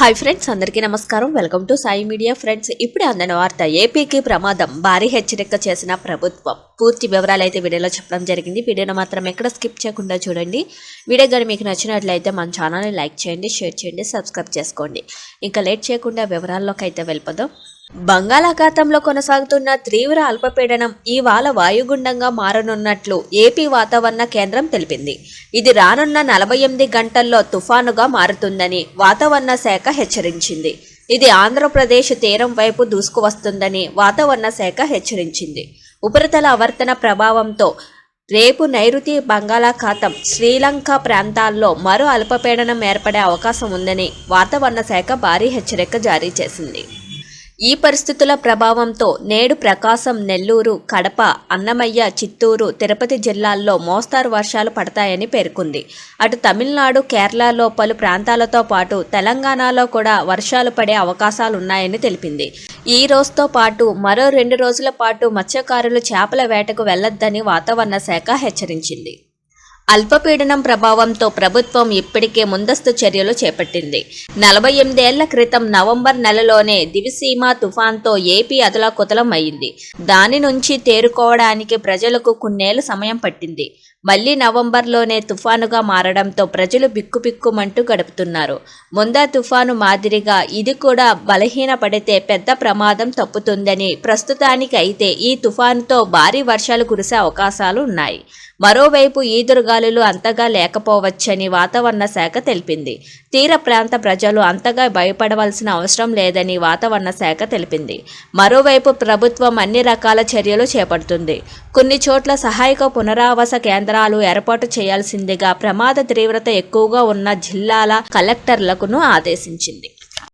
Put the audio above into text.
Hi friends అందరికీ నమస్కారం. Welcome to Sai media friends ఇప్పుడే అందిన వార్త ఏపీకి ప్రమాదం భారీ హెచ్చరిక చేసిన ప్రభుత్వం. పూర్తి వివరాలు అయితే వీడియోలో చెప్పడం జరిగింది. వీడియోను మాత్రం ఎక్కడ స్కిప్ చేయకుండా చూడండి. వీడియో కానీ మీకు నచ్చినట్లయితే మన ఛానల్ని లైక్ చేయండి షేర్ చేయండి సబ్స్క్రైబ్ చేసుకోండి. ఇంకా లేట్ చేయకుండా వివరాల్లోకి అయితే వెళ్ళిపోదాం. బంగాళాఖాతంలో కొనసాగుతున్న తీవ్ర అల్పపీడనం ఇవాళ వాయుగుండంగా మారనున్నట్లు ఏపీ వాతావరణ కేంద్రం తెలిపింది. ఇది రానున్న నలభై ఎనిమిది గంటల్లో తుఫానుగా మారుతుందని వాతావరణ శాఖ హెచ్చరించింది. ఇది ఆంధ్రప్రదేశ్ తీరం వైపు దూసుకువస్తుందని వాతావరణ శాఖ హెచ్చరించింది. ఉపరితల ఆవర్తన ప్రభావంతో రేపు నైరుతి బంగాళాఖాతం శ్రీలంక ప్రాంతాల్లో మరో అల్పపీడనం ఏర్పడే అవకాశం ఉందని వాతావరణ శాఖ భారీ హెచ్చరిక జారీ చేసింది. ఈ పరిస్థితుల ప్రభావంతో నేడు ప్రకాశం నెల్లూరు కడప అన్నమయ్య చిత్తూరు తిరుపతి జిల్లాల్లో మోస్తారు వర్షాలు పడతాయని పేర్కొంది. అటు తమిళనాడు కేరళలో పలు ప్రాంతాలతో పాటు తెలంగాణలో కూడా వర్షాలు పడే అవకాశాలున్నాయని తెలిపింది. ఈ రోజుతో పాటు మరో రెండు రోజుల పాటు మత్స్యకారులు చేపల వేటకు వెళ్ళొద్దని వాతావరణ శాఖ హెచ్చరించింది. అల్పపీడనం ప్రభావంతో ప్రభుత్వం ఇప్పటికే ముందస్తు చర్యలు చేపట్టింది. నలభై ఎనిమిదేళ్ళ క్రితం నవంబర్ నెలలోనే దివిసీమ తుఫాన్తో ఏపీ అదలకుతలం అయింది దాని నుంచి తేరుకోవడానికి ప్రజలకు కొన్నేళ్ళు సమయం పట్టింది. మళ్ళీ నవంబర్లోనే తుఫానుగా మారడంతో ప్రజలు బిక్కుబిక్కుమంటూ గడుపుతున్నారు. ముందా తుఫాను మాదిరిగా ఇది కూడా బలహీనపడితే పెద్ద ప్రమాదం తప్పుతుందని ప్రస్తుతానికి అయితే ఈ తుఫానుతో భారీ వర్షాలు కురిసే అవకాశాలు ఉన్నాయి. మరోవైపు ఈదురుగాలులు అంతగా లేకపోవచ్చని వాతావరణ శాఖ తెలిపింది. తీర ప్రాంత ప్రజలు అంతగా భయపడవలసిన అవసరం లేదని వాతావరణ శాఖ తెలిపింది. మరోవైపు ప్రభుత్వం అన్ని రకాల చర్యలు చేపడుతుంది. కొన్ని చోట్ల సహాయక పునరావాస కేంద్రాలు ఏర్పాటు చేయాల్సిందిగా ప్రమాద తీవ్రత ఎక్కువగా ఉన్న జిల్లాల కలెక్టర్లకును ఆదేశించింది.